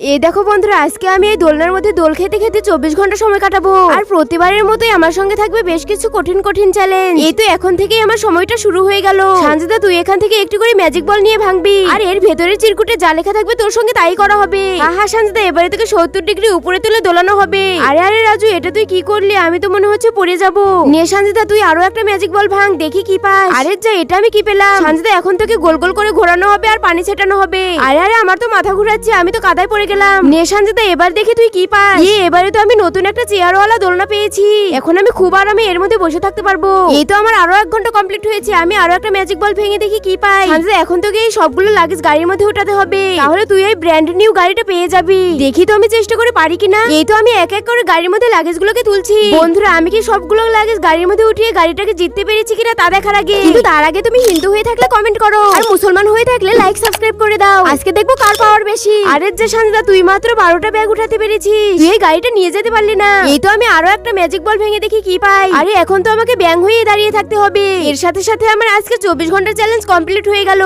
এই দেখো বন্ধুরা, আজকে আমি এই দোলনার মধ্যে দোল খেতে খেতে চব্বিশ ঘণ্টা সময় কাটাবো। আর প্রতিবারের মতোই আমার সঙ্গে থাকবে বেশ কিছু কঠিন কঠিন চ্যালেঞ্জ এই তো এখন থেকেই আমার সময়টা শুরু হয়ে গেল। সানজিদা, তুই এখান থেকে একটু করে ম্যাজিক বল নিয়ে ভাঙবি। আর এর ভেতরের চিরকুটে যা লেখা থাকবে তোর সঙ্গে তাই করা হবে। আহা সানজিদা, এবারে তোকে সত্তর ডিগ্রি উপরে তুলে দোলানো হবে। আরে আরে, রাজু, এটা তুই কি করলি? আমি তো মনে হচ্ছে পড়ে যাব। নিয়ে সানজিদা, তুই আরও একটা ম্যাজিক বল ভাঙ, দেখি কি পাস। আরে, যা, এটা আমি কি পেলাম? সানজিদা, এখন তোকে গোল গোল করে ঘোরানো হবে আর পানি ছেটানো হবে। আরে আরে, আমার তো মাথা ঘুরাচ্ছে, আমি তো কাদায় পড়ে গেলাম। নে সানজিদা এবার দেখি তুই কি পাস। ইয়ে এবারে তো আমি নতুন একটা চেয়ারওয়ালা দোলনা পেয়েছি। এখন আমি খুব আরামে এর মধ্যে বসে থাকতে পারব। এই তো আমার আরও এক ঘণ্টা কমপ্লিট হয়েছে। আমি আরও একটা ম্যাজিক বল ভেঙে দেখি কি পাই। সানজিদা এখন তোকে এই সবগুলো লাগেজ গাড়ির মধ্যে উঠাতে হবে। তাহলে তুই এই ব্র্যান্ড নিউ গাড়িটা পেয়ে যাবি। দেখি তো আমি চেষ্টা করে পারি কিনা। এই তো আমি এক এক করে গাড়ির মধ্যে লাগেজ গুলোকে তুলছি। বন্ধুরা আমি কি সবগুলো লাগেজ গাড়ির মধ্যে উঠিয়ে গাড়িটাকে জিততে পেরেছি কিনা তা দেখার আগে। কিন্তু তার আগে তুমি হিন্দু হয়ে থাকলে কমেন্ট করো। আর মুসলমান হয়ে থাকলে লাইক সাবস্ক্রাইব করে দাও। আজকে দেখব বেশি আরে যে শান্তিদা তুই মাত্র বারোটা ব্যাগ উঠাতে পেরেছিস। তুই এই গাড়িটা নিয়ে যেতে পারলি না। এই তো আমি আরও একটা ম্যাজিক বল ভেঙে দেখি কি পাই। আরে এখন তো আমাকে ব্যাং হয়ে দাঁড়িয়ে থাকতে হবে। এর সাথে সাথে আমার আজকে চব্বিশ ঘণ্টা চ্যালেঞ্জ কমপ্লিট হয়ে গেল।